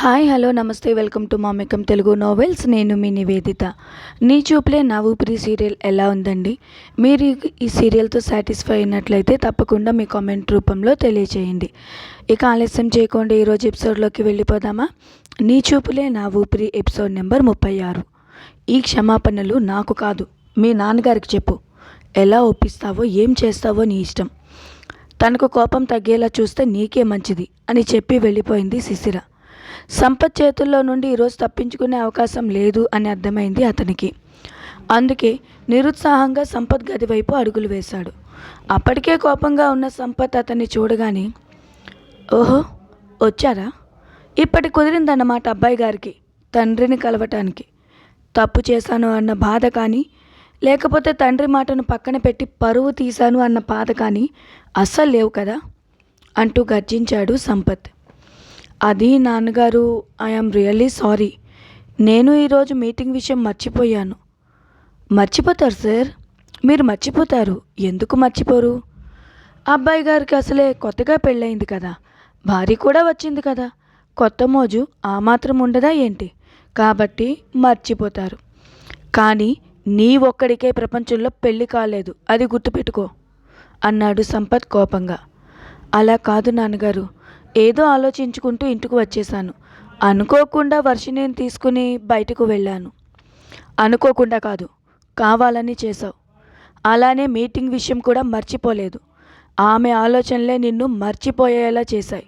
Hi hello నమస్తే welcome to మామికం Telugu novels నేను మీ నివేదిత. నీ చూపులే నా ఊపిరి సీరియల్ ఎలా ఉందండి? మీరు ఈ- సీరియల్తో సాటిస్ఫై అయినట్లయితే తప్పకుండా మీ కామెంట్ రూపంలో తెలియచేయండి. ఇక ఆలస్యం చేయకుండా ఈరోజు ఎపిసోడ్లోకి వెళ్ళిపోదామా? నీ చూపులే నా ఊపిరి ఎపిసోడ్ నెంబర్ ముప్పై ఆరు. ఈ క్షమాపణలు నాకు కాదు మీ నాన్నగారికి చెప్పు. ఎలా ఒప్పిస్తావో ఏం చేస్తావో నీ ఇష్టం. తనకు కోపం తగ్గేలా చూస్తే నీకే మంచిది అని చెప్పి వెళ్ళిపోయింది శిశిర. సంపత్ చేతుల్లో నుండి ఈరోజు తప్పించుకునే అవకాశం లేదు అని అర్థమైంది అతనికి. అందుకే నిరుత్సాహంగా సంపత్ గది వైపు అడుగులు వేశాడు. అప్పటికే కోపంగా ఉన్న సంపత్ అతన్ని చూడగానే ఓహో వచ్చారా? ఇప్పటి కుదిరిందన్నమాట అబ్బాయి గారికి తండ్రిని కలవటానికి. తప్పు చేశాను అన్న బాధ కానీ లేకపోతే తండ్రి మాటను పక్కన పెట్టి పరువు తీశాను అన్న బాధ కానీ అస్సలు లేవు కదా? అంటూ గర్జించాడు సంపత్. అది నాన్నగారు ఐఆమ్ రియల్లీ సారీ నేను ఈరోజు మీటింగ్ విషయం మర్చిపోయాను. మర్చిపోతారు సార్ మీరు మర్చిపోతారు. ఎందుకు మర్చిపోరు? అబ్బాయి గారికి అసలే కొత్తగా పెళ్ళయింది కదా. భార్య కూడా వచ్చింది కదా. కొత్త మోజు ఆ మాత్రం ఉండదా ఏంటి? కాబట్టి మర్చిపోతారు. కానీ నీ ఒక్కడికే ప్రపంచంలో పెళ్ళి కాలేదు. అది గుర్తుపెట్టుకో అన్నాడు సంపత్ కోపంగా. అలా కాదు నాన్నగారు. ఏదో ఆలోచించుకుంటూ ఇంటికి వచ్చేసాను అనుకోకుండా వర్షిణిని తీసుకుని బయటకు వెళ్ళాను. అనుకోకుండా కాదు కావాలని చేశావు. అలానే మీటింగ్ విషయం కూడా మర్చిపోలేదు. ఆమె ఆలోచనలే నిన్ను మర్చిపోయేలా చేశాయి.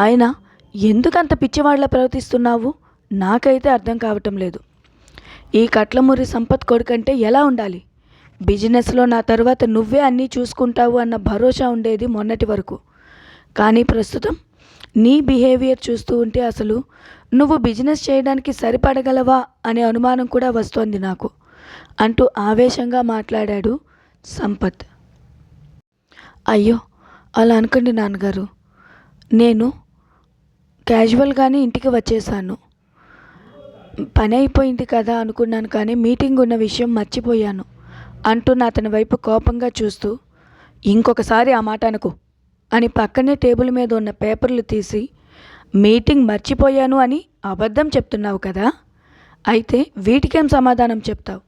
అయినా ఎందుకంత పిచ్చివాళ్ళ ప్రవర్తిస్తున్నావు? నాకైతే అర్థం కావటం లేదు. ఈ కట్లమూరి సంపత్ కొడుకంటే ఎలా ఉండాలి? బిజినెస్లో నా తర్వాత నువ్వే అన్నీ చూసుకుంటావు అన్న భరోసా ఉండేది మొన్నటి వరకు. కానీ ప్రస్తుతం నీ బిహేవియర్ చూస్తూ ఉంటే అసలు నువ్వు బిజినెస్ చేయడానికి సరిపడగలవా అనే అనుమానం కూడా వస్తోంది నాకు అంటూ ఆవేశంగా మాట్లాడాడు సంపత్. అయ్యో అలా అనుకోండి నాన్నగారు. నేను క్యాజువల్గానే ఇంటికి వచ్చేసాను. పని అయిపోయింది కదా అనుకున్నాను కానీ మీటింగ్ ఉన్న విషయం మర్చిపోయాను అంటూ నా అతని వైపు కోపంగా చూస్తూ ఇంకొకసారి ఆ మాట అనుకో. అని పక్కనే టేబుల్ మీద ఉన్న పేపర్లు తీసి మీటింగ్ మర్చిపోయాను అని అబద్ధం చెప్తున్నావు కదా? అయితే వీటికేం సమాధానం చెప్తావు?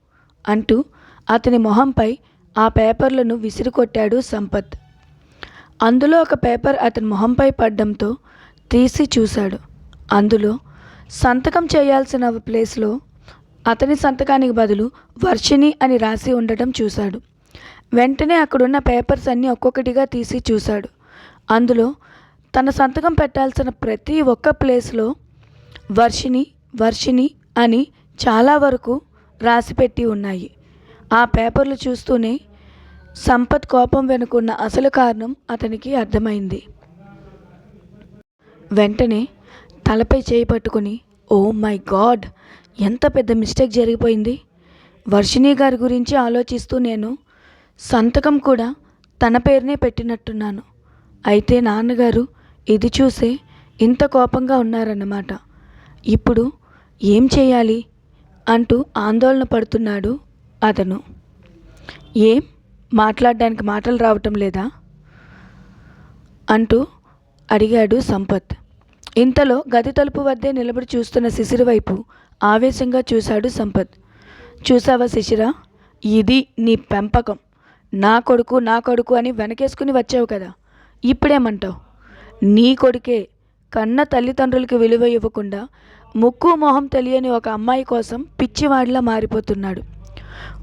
అంటూ అతని మొహంపై ఆ పేపర్లను విసిరికొట్టాడు సంపత్. అందులో ఒక పేపర్ అతని మొహంపై పడ్డంతో తీసి చూశాడు. అందులో సంతకం చేయాల్సిన ప్లేస్లో అతని సంతకానికి బదులు వర్షిణి అని రాసి ఉండటం చూశాడు. వెంటనే అక్కడున్న పేపర్స్ అన్నీ ఒక్కొక్కటిగా తీసి చూశాడు. అందులో తన సంతకం పెట్టాల్సిన ప్రతి ఒక్క ప్లేస్లో వర్షిణి వర్షిణి అని చాలా వరకు రాసిపెట్టి ఉన్నాయి. ఆ పేపర్లు చూస్తూనే సంపత్ కోపం వెనుకున్న అసలు కారణం అతనికి అర్థమైంది. వెంటనే తలపై చేయి పట్టుకుని ఓ మై గాడ్! ఎంత పెద్ద మిస్టేక్ జరిగిపోయింది. వర్షిణి గారి గురించి ఆలోచిస్తూ నేను సంతకం కూడా తన పేరునే పెట్టినట్టున్నాను. అయితే నాన్నగారు ఇది చూసే ఇంత కోపంగా ఉన్నారన్నమాట. ఇప్పుడు ఏం చేయాలి? అంటూ ఆందోళన పడుతున్నాడు అతను. ఏం? మాట్లాడడానికి మాటలు రావటం లేదా? అంటూ అడిగాడు సంపత్. ఇంతలో గది తలుపు వద్దే నిలబడి చూస్తున్న శిశిర వైపు ఆవేశంగా చూశాడు సంపత్. చూసావా శిశిర? ఇది నీ పెంపకం. నా కొడుకు నా కొడుకు అని వెనకేసుకుని వచ్చావు కదా. ఇప్పుడేమంటావు? నీ కొడుకే కన్న తల్లిదండ్రులకి విలువ ఇవ్వకుండా ముక్కు మొహం తెలియని ఒక అమ్మాయి కోసం పిచ్చివాడిలా మారిపోతున్నాడు.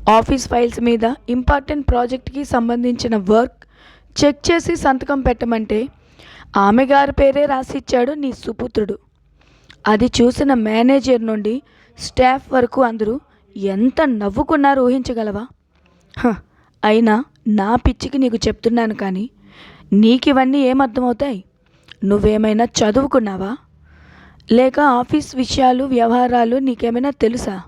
ఆఫీస్ ఫైల్స్ మీద ఇంపార్టెంట్ ప్రాజెక్ట్కి సంబంధించిన వర్క్ చెక్ చేసి సంతకం పెట్టమంటే ఆమె గారి పేరే రాసిచ్చాడు నీ సుపుత్రుడు. అది చూసిన మేనేజర్ నుండి స్టాఫ్ వరకు అందరూ ఎంత నవ్వుకున్నారో ఊహించగలవా? హ, అయినా నా పిచ్చికి నీకు చెప్తున్నాను కానీ నీకివన్నీ ఏమర్థమవుతాయి? నువ్వేమైనా చదువుకున్నావా? లేక ఆఫీస్ విషయాలు వ్యవహారాలు నీకేమైనా తెలుసా?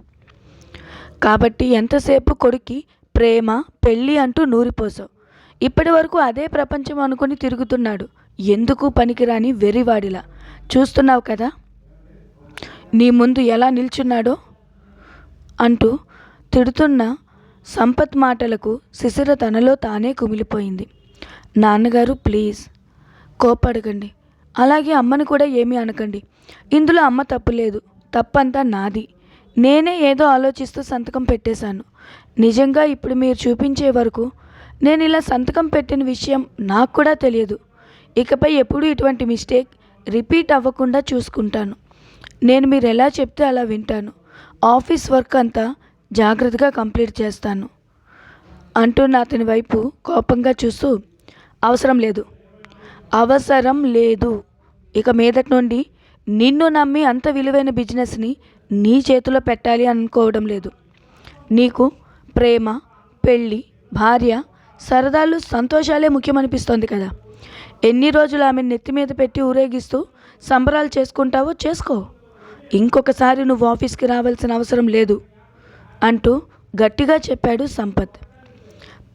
కాబట్టి ఎంతసేపు కొడుక్కి ప్రేమ పెళ్ళి అంటూ నూరిపోసావు. ఇప్పటి వరకు అదే ప్రపంచం అనుకుని తిరుగుతున్నాడు. ఎందుకు పనికిరాని వెర్రివాడిలా? చూస్తున్నావు కదా? నీ ముందు ఎలా నిల్చున్నాడో? అంటూ తిడుతున్న సంపత్ మాటలకు శిశిర తనలో తానే కుమిలిపోయింది. నాన్నగారు ప్లీజ్. కోపడకండి అలాగే అమ్మని కూడా ఏమీ అనకండి. ఇందులో అమ్మ తప్పు లేదు. తప్పంతా నాది. నేనే ఏదో ఆలోచిస్తూ సంతకం పెట్టేశాను. నిజంగా ఇప్పుడు మీరు చూపించే వరకు నేను ఇలా సంతకం పెట్టిన విషయం నాకు కూడా తెలియదు. ఇకపై ఎప్పుడూ ఇటువంటి మిస్టేక్ రిపీట్ అవ్వకుండా చూసుకుంటాను. నేను మీరు ఎలా చెప్తే అలా వింటాను. ఆఫీస్ వర్క్ అంతా జాగ్రత్తగా కంప్లీట్ చేస్తాను. అంటూ నా అతని వైపు కోపంగా చూస్తూ అవసరం లేదు. అవసరం లేదు. ఇక మీదటి నుండి నిన్ను నమ్మి అంత విలువైన బిజినెస్ని నీ చేతిలో పెట్టాలి అనుకోవడం లేదు. నీకు ప్రేమ పెళ్ళి భార్య సరదాలు సంతోషాలే ముఖ్యమనిపిస్తోంది కదా. ఎన్ని రోజులు ఆమె నెత్తి మీద పెట్టి ఊరేగిస్తూ సంబరాలు చేసుకుంటావో చేసుకో. ఇంకొకసారి నువ్వు ఆఫీస్కి రావాల్సిన అవసరం లేదు అంటూ గట్టిగా చెప్పాడు సంపత్.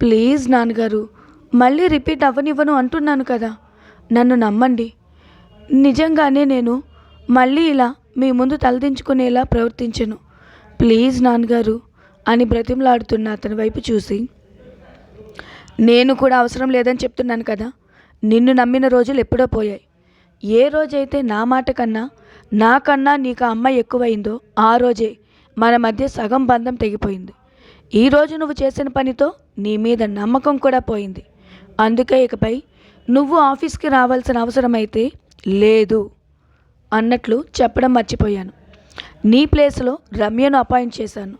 ప్లీజ్ నాన్నగారు మళ్ళీ రిపీట్ అవ్వనివ్వను అంటున్నాను కదా. నన్ను నమ్మండి. నిజంగానే నేను మళ్ళీ ఇలా మీ ముందు తలదించుకునేలా ప్రవర్తించను. ప్లీజ్ నాన్నగారు అని బ్రతిమలాడుతున్న అతని వైపు చూసి. నేను కూడా అవసరం లేదని చెప్తున్నాను కదా. నిన్ను నమ్మిన రోజులు ఎప్పుడో పోయాయి. ఏ రోజైతే నా మాట కన్నా నాకన్నా నీకు ఆ అమ్మాయి ఎక్కువైందో ఆ రోజే మన మధ్య సగం బంధం తెగిపోయింది. ఈ రోజు నువ్వు చేసిన పనితో నీ మీద నమ్మకం కూడా పోయింది. అందుకే ఇకపై నువ్వు ఆఫీస్కి రావాల్సిన అవసరం అయితే లేదు అన్నట్లు చెప్పడం మర్చిపోయాను. నీ ప్లేస్లో రమ్యను అపాయింట్ చేశాను.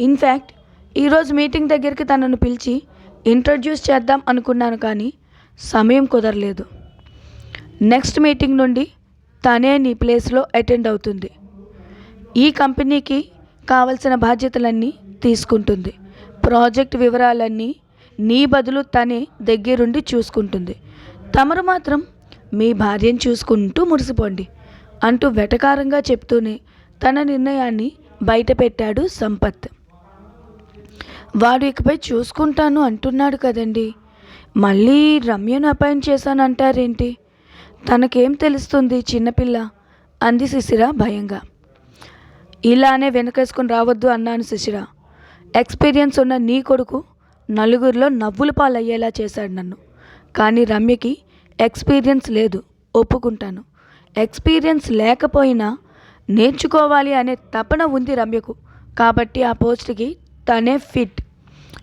ఇన్ఫ్యాక్ట్ ఈరోజు మీటింగ్ దగ్గరికి తనను పిలిచి ఇంట్రడ్యూస్ చేద్దాం అనుకున్నాను కానీ సమయం కుదరలేదు. నెక్స్ట్ మీటింగ్ నుండి తనే నీ ప్లేస్లో అటెండ్ అవుతుంది. ఈ కంపెనీకి కావలసిన బాధ్యతలన్నీ తీసుకుంటుంది. ప్రాజెక్ట్ వివరాలన్నీ నీ బదులు తనే దగ్గరుండి చూసుకుంటుంది. తమరు మాత్రం మీ భార్యను చూసుకుంటూ మురిసిపోండి అంటూ వెటకారంగా చెప్తూనే తన నిర్ణయాన్ని బయటపెట్టాడు సంపత్. వాడు ఇకపై చూసుకుంటాను అంటున్నాడు కదండి. మళ్ళీ రమ్యను అపాయింట్ చేశానంటారేంటి? తనకేం తెలుస్తుంది చిన్నపిల్ల? అంది శిశిర భయంగా. ఇలానే వెనకేసుకుని రావద్దు అన్నాను శిశిర. ఎక్స్పీరియన్స్ ఉన్న నీ కొడుకు నలుగురిలో నవ్వుల పాలయ్యేలా చేశాడు నన్ను. కానీ రమ్యకి ఎక్స్పీరియన్స్ లేదు ఒప్పుకుంటాను. ఎక్స్పీరియన్స్ లేకపోయినా నేర్చుకోవాలి అనే తపన ఉంది రమ్యకు. కాబట్టి ఆ పోస్ట్కి తనే ఫిట్.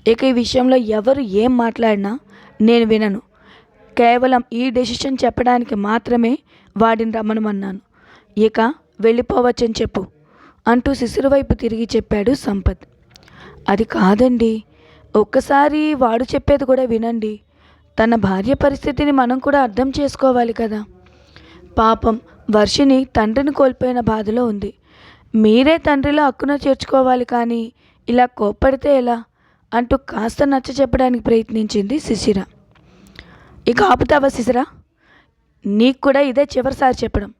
ఇక ఈ విషయంలో ఎవరు ఏం మాట్లాడినా నేను వినను. కేవలం ఈ డెసిషన్ చెప్పడానికి మాత్రమే వాడిని రమ్మనమన్నాను. ఇక వెళ్ళిపోవచ్చని చెప్పు అంటూ శిశురు వైపు తిరిగి చెప్పాడు సంపత్. అది కాదండి. ఒక్కసారి వాడు చెప్పేది కూడా వినండి. తన భార్య పరిస్థితిని మనం కూడా అర్థం చేసుకోవాలి కదా. పాపం వర్షిని తండ్రిని కోల్పోయిన బాధలో ఉంది. మీరే తండ్రిలో హక్కున చేర్చుకోవాలి కానీ ఇలా కోప్పడితే ఎలా? అంటూ కాస్త నచ్చ చెప్పడానికి ప్రయత్నించింది శిశిర. ఇక ఆపుతావా శిశిర? నీకు కూడా ఇదే చివరిసారి చెప్పడం.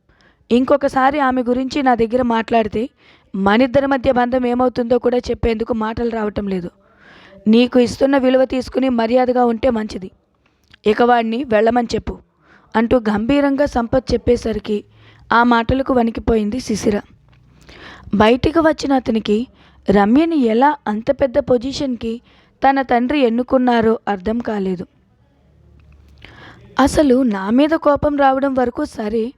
ఇంకొకసారి ఆమె గురించి నా దగ్గర మాట్లాడితే మనిద్దరి మధ్య బంధం ఏమవుతుందో కూడా చెప్పేందుకు మాటలు రావటం లేదు. నీకు ఇస్తున్న విలువ తీసుకుని మర్యాదగా ఉంటే మంచిది. ఇక వాడిని వెళ్ళమని చెప్పు. అంటూ గంభీరంగా సంపత్ చెప్పేసరికి ఆ మాటలకు వణికిపోయింది శిశిర. బయటికి వచ్చిన అతనికి రమ్యని ఎలా అంత పెద్ద పొజిషన్కి తన తండ్రి ఎన్నుకున్నారో అర్థం కాలేదు. అసలు నా మీద కోపం రావడం వరకు సరే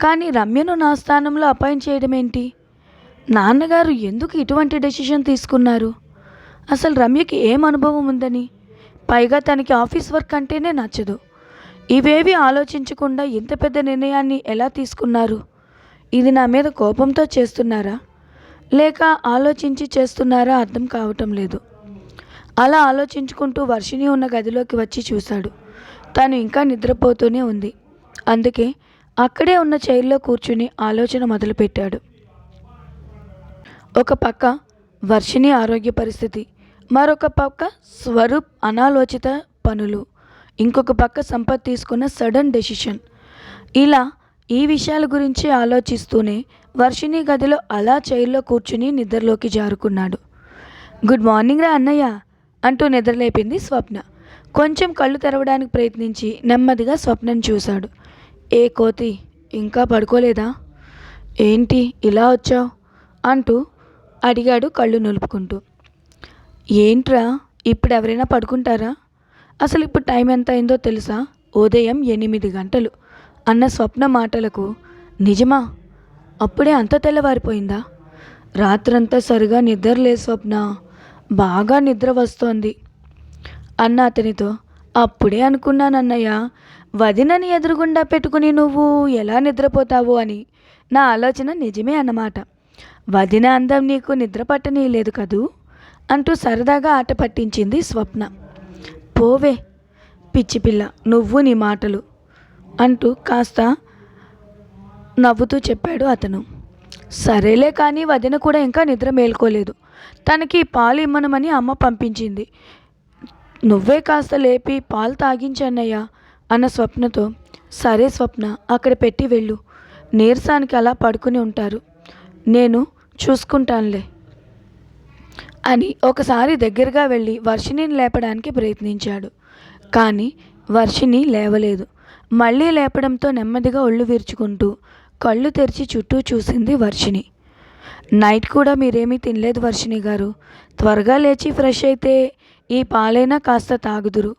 కానీ రమ్యను నా స్థానంలో అపాయింట్ చేయడం ఏంటి నాన్నగారు ఎందుకు ఇటువంటి డెసిషన్ తీసుకున్నారు? అసలు రమ్యకి ఏం అనుభవం ఉందని? పైగా తనకి ఆఫీస్ వర్క్ అంటేనే నచ్చదు. ఇవేవి ఆలోచించకుండా ఇంత పెద్ద నిర్ణయాన్ని ఎలా తీసుకున్నారు? ఇది నా మీద కోపంతో చేస్తున్నారా? లేక ఆలోచించి చేస్తున్నారా అర్థం కావటం లేదు. అలా ఆలోచించుకుంటూ వర్షిణి ఉన్న గదిలోకి వచ్చి చూశాడు. తను ఇంకా నిద్రపోతూనే ఉంది. అందుకే అక్కడే ఉన్న చైర్లో కూర్చుని ఆలోచన మొదలుపెట్టాడు. ఒక పక్క వర్షిణి ఆరోగ్య పరిస్థితి. మరొక పక్క స్వరూప్ అనాలోచిత పనులు. ఇంకొక పక్క సంపత్ తీసుకున్న సడన్ డెసిషన్. ఇలా ఈ విషయాల గురించి ఆలోచిస్తూనే వర్షిణి గదిలో అలా చైర్లో కూర్చుని నిద్రలోకి జారుకున్నాడు. గుడ్ మార్నింగ్ రా అన్నయ్య అంటూ నిద్రలేపింది స్వప్న. కొంచెం కళ్ళు తెరవడానికి ప్రయత్నించి నెమ్మదిగా స్వప్నం చూశాడు. ఏ కోతి ఇంకా పడుకోలేదా? ఏంటి ఇలా వచ్చావు? అంటూ అడిగాడు కళ్ళు నులుపుకుంటూ. ఏంట్రా ఇప్పుడు ఎవరైనా పడుకుంటారా? అసలు ఇప్పుడు టైం ఎంత అయిందో తెలుసా? ఉదయం ఎనిమిది గంటలు. అన్న స్వప్న మాటలకు నిజమా? అప్పుడే అంత తెల్లవారిపోయిందా? రాత్రంతా సరిగా నిద్రలే స్వప్న. బాగా నిద్ర వస్తోంది. అన్న అతనితో అప్పుడే అనుకున్నానన్నయ్య వదినని ఎదురుగుండా పెట్టుకుని నువ్వు ఎలా నిద్రపోతావు అని. నా ఆలోచన నిజమే అన్నమాట. వదిన అందం నీకు నిద్ర పట్టనీయలేదు కదూ? అంటూ సరదాగా ఆట పట్టించింది స్వప్న. పోవే పిచ్చి పిల్ల నువ్వు నీ మాటలు అంటూ కాస్త నవ్వుతూ చెప్పాడు అతను. సరేలే కానీ వదిన కూడా ఇంకా నిద్ర మేల్కోలేదు. తనకి పాలు ఇమ్మనమని అమ్మ పంపించింది. నువ్వే కాస్త లేపి పాలు తాగించన్నయ్యా అన్న స్వప్నతో. సరే స్వప్న అక్కడ పెట్టి వెళ్ళు. నీరసానికి అలా పడుకుని ఉంటారు. నేను చూసుకుంటానులే అని ఒకసారి దగ్గరగా వెళ్ళి వర్షిణిని లేపడానికి ప్రయత్నించాడు. కానీ వర్షిణి లేవలేదు. మళ్ళీ లేపడంతో నెమ్మదిగా ఒళ్ళు విరుచుకుంటూ కళ్ళు తెరిచి చుట్టూ చూసింది వర్షిణి. నైట్ కూడా మీరేమీ తినలేదు వర్షిణి గారు. త్వరగా లేచి ఫ్రెష్ అయితే ఈ పాలైనా కాస్త తాగుదురు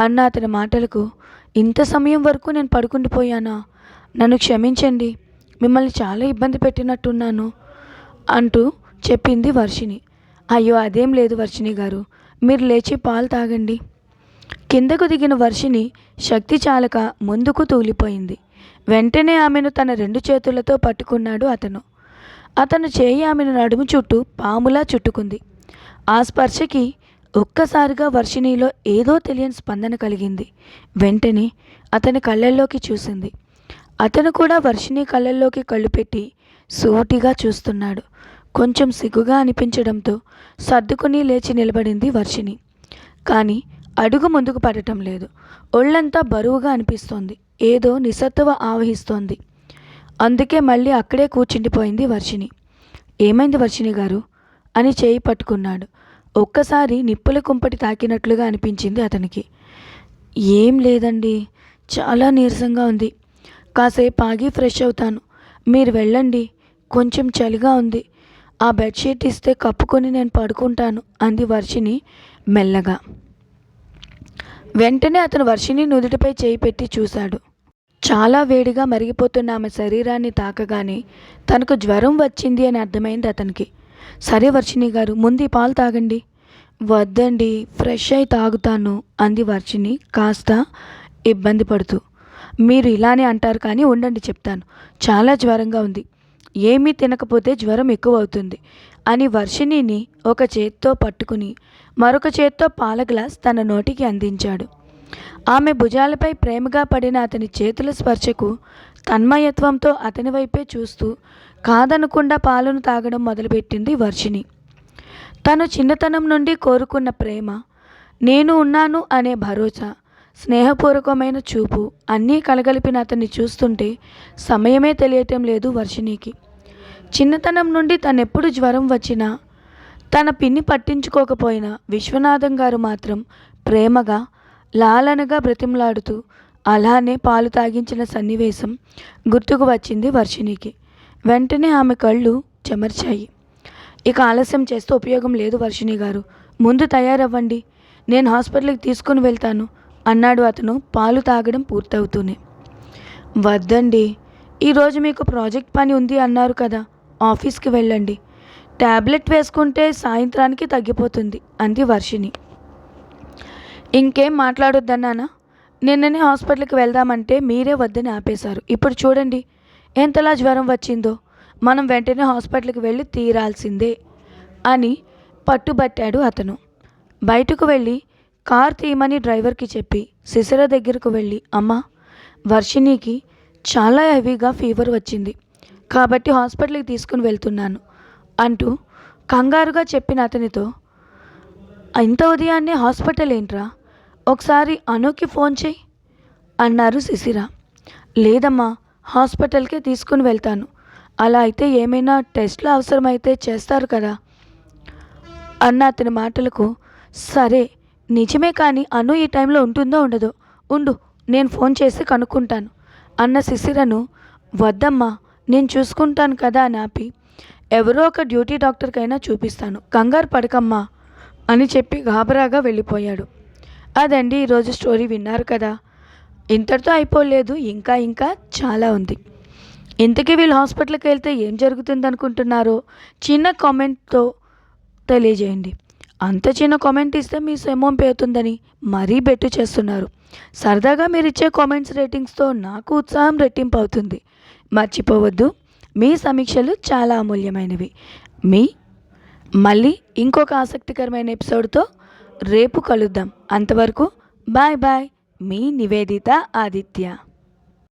అన్న అతని మాటలకు ఇంత సమయం వరకు నేను పడుకుండిపోయానా? నన్ను క్షమించండి. మిమ్మల్ని చాలా ఇబ్బంది పెట్టినట్టున్నాను అంటూ చెప్పింది వర్షిణి. అయ్యో అదేం లేదు వర్షిణి గారు. మీరు లేచి పాలు తాగండి. కిందకు దిగిన వర్షిని శక్తి చాలక ముందుకు తూలిపోయింది. వెంటనే ఆమెను తన రెండు చేతులతో పట్టుకున్నాడు అతను. అతను చేయి ఆమెను నడుము చుట్టూ పాములా చుట్టుకుంది. ఆ స్పర్శకి ఒక్కసారిగా వర్షిణిలో ఏదో తెలియని స్పందన కలిగింది. వెంటనే అతని కళ్ళల్లోకి చూసింది. అతను కూడా వర్షిణి కళ్ళల్లోకి కళ్ళు పెట్టి సూటిగా చూస్తున్నాడు. కొంచెం సిగ్గుగా అనిపించడంతో సర్దుకుని లేచి నిలబడింది వర్షిణి. కానీ అడుగు ముందుకు పడటం లేదు. ఒళ్ళంతా బరువుగా అనిపిస్తోంది. ఏదో నిస్సత్తువ ఆవహిస్తోంది. అందుకే మళ్ళీ అక్కడే కూర్చుండిపోయింది వర్షిణి. ఏమైంది వర్షిణి గారు? అని చేయి పట్టుకున్నాడు. ఒక్కసారి నిప్పుల కుంపటి తాకినట్లుగా అనిపించింది అతనికి. ఏం లేదండి. చాలా నీరసంగా ఉంది. కాసేపు ఆగి ఫ్రెష్ అవుతాను. మీరు వెళ్ళండి. కొంచెం చలిగా ఉంది. ఆ బెడ్షీట్ ఇస్తే కప్పుకొని నేను పడుకుంటాను అంది వర్షిని మెల్లగా. వెంటనే అతను వర్షిని నుదుటిపై చేయి పెట్టి చూశాడు. చాలా వేడిగా మరిగిపోతున్న ఆమె శరీరాన్ని తాకగానే తనకు జ్వరం వచ్చింది అని అర్థమైంది అతనికి. సరే వర్షిణి గారు ముందు ఈ పాలు తాగండి. వద్దండి ఫ్రెష్ అయి తాగుతాను అంది వర్షిని కాస్త ఇబ్బంది పడుతూ. మీరు ఇలానే అంటారు కానీ ఉండండి చెప్తాను. చాలా జ్వరంగా ఉంది. ఏమీ తినకపోతే జ్వరం ఎక్కువ అవుతుంది అని వర్షిణిని ఒక చేత్తో పట్టుకుని మరొక చేత్తో పాల గ్లాస్ తన నోటికి అందించాడు. ఆమె భుజాలపై ప్రేమగా పడిన అతని చేతుల స్పర్శకు తన్మయత్వంతో అతని వైపే చూస్తూ కాదనకుండా పాలను తాగడం మొదలుపెట్టింది వర్షిణి. తను చిన్నతనం నుండి కోరుకున్న ప్రేమ నేను ఉన్నాను అనే భరోసా స్నేహపూర్వకమైన చూపు అన్నీ కలగలిపిన అతన్ని చూస్తుంటే సమయమే తెలియటం లేదు వర్షిణికి. చిన్నతనం నుండి తనెప్పుడు జ్వరం వచ్చినా తన పిన్ని పట్టించుకోకపోయినా విశ్వనాథం గారు మాత్రం ప్రేమగా లాలనగా బ్రతిమలాడుతూ అలానే పాలు తాగించిన సన్నివేశం గుర్తుకు వచ్చింది వర్షిణికి. వెంటనే ఆమె కళ్ళు చెమర్చాయి. ఇక ఆలస్యం చేస్తే ఉపయోగం లేదు వర్షిణి గారు. ముందు తయారవ్వండి. నేను హాస్పిటల్కి తీసుకుని వెళ్తాను. అన్నాడు అతను పాలు తాగడం పూర్తవుతూనే. వద్దండి ఈరోజు మీకు ప్రాజెక్ట్ పని ఉంది అన్నారు కదా ఆఫీస్కి వెళ్ళండి. ట్యాబ్లెట్ వేసుకుంటే సాయంత్రానికి తగ్గిపోతుంది అంది వర్షిణి. ఇంకేం మాట్లాడొద్దన్నానా నిన్ననే హాస్పిటల్కి వెళ్దామంటే మీరే వద్దని ఆపేశారు. ఇప్పుడు చూడండి ఎంతలా జ్వరం వచ్చిందో మనం వెంటనే హాస్పిటల్కి వెళ్ళి తీరాల్సిందే అని పట్టుబట్టాడు అతను. బయటకు వెళ్ళి కార్ తీయమని డ్రైవర్కి చెప్పి శిశిర దగ్గరకు వెళ్ళి అమ్మ వర్షిణికి చాలా హెవీగా ఫీవర్ వచ్చింది. కాబట్టి హాస్పిటల్కి తీసుకుని వెళ్తున్నాను అంటూ కంగారుగా చెప్పిన అతనితో ఇంత ఉదయాన్నే హాస్పిటల్ ఏంట్రా? ఒకసారి అనుకి ఫోన్ చేయి అన్నారు శిశిర లేదమ్మా హాస్పిటల్కే తీసుకుని వెళ్తాను. అలా అయితే ఏమైనా టెస్ట్లు అవసరమైతే చేస్తారు కదా అన్న అతని మాటలకు సరే నిజమే కానీ అను ఈ టైంలో ఉంటుందో ఉండదో? ఉండు నేను ఫోన్ చేసి కనుక్కుంటాను. అన్న శిశిరను వద్దమ్మా నేను చూసుకుంటాను కదా అని ఆపి ఎవరో ఒక డ్యూటీ డాక్టర్కైనా చూపిస్తాను. కంగారు పడకమ్మా అని చెప్పి గాబరాగా వెళ్ళిపోయాడు. అదండి ఈరోజు స్టోరీ విన్నారు కదా. ఇంతటితో అయిపోలేదు ఇంకా ఇంకా చాలా ఉంది. ఇంతకీ వీళ్ళు హాస్పిటల్కి వెళ్తే ఏం జరుగుతుంది అనుకుంటున్నారో చిన్న కామెంట్తో తెలియజేయండి. అంత చిన్న కామెంట్ ఇస్తే మీ సెమోన్ పేరుతుందని మరీ బెట్టు చేస్తున్నారు. సరదాగా మీరు ఇచ్చే కామెంట్స్ రేటింగ్స్తో నాకు ఉత్సాహం రెట్టింపు అవుతుంది. మర్చిపోవద్దు మీ సమీక్షలు చాలా అమూల్యమైనవి. మీ మళ్ళీ ఇంకొక ఆసక్తికరమైన ఎపిసోడ్తో రేపు కలుద్దాం. అంతవరకు బాయ్ బాయ్ మీ నివేదిత ఆదిత్య.